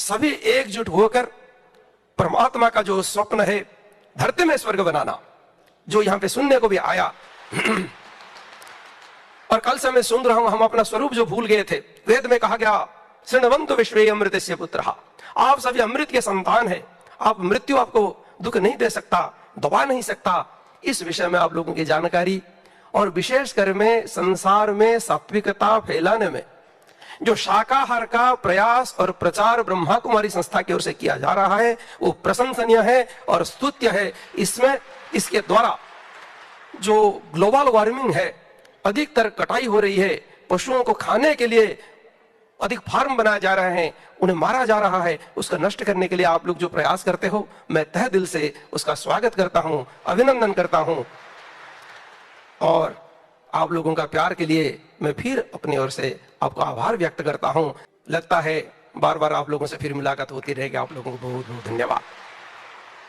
सभी एकजुट होकर परमात्मा का जो स्वप्न है, धरती में स्वर्ग बनाना, जो यहाँ पे सुनने को भी आया। और कल से मैं सुन रहा हूँ, हम अपना स्वरूप जो भूल गए थे। वेद में कहा गया श्रृणवंत विश्व अमृत से पुत्र। आप सभी अमृत के संतान है। आप मृत्यु आपको दुख नहीं दे सकता, दबा नहीं सकता। इस विषय में आप लोगों की जानकारी, और विशेषकर में संसार में सात्विकता फैलाने में जो शाकाहार का प्रयास और प्रचार ब्रह्मा कुमारी संस्था की ओर से किया जा रहा है, वो प्रशंसनीय है और स्तुत्य है। इसमें, इसके द्वारा जो ग्लोबल वार्मिंग है, अधिकतर कटाई हो रही है। पशुओं को खाने के लिए अधिक फार्म बनाए जा रहे हैं, उन्हें मारा जा रहा है, उसका नष्ट करने के लिए आप लोग जो प्रयास करते हो, मैं तह दिल से उसका स्वागत करता हूँ, अभिनंदन करता हूँ। और आप लोगों का प्यार के लिए मैं फिर अपनी ओर से आपको आभार व्यक्त करता हूँ। लगता है बार बार आप लोगों से फिर मुलाकात होती रहेगी। आप लोगों को बहुत बहुत धन्यवाद।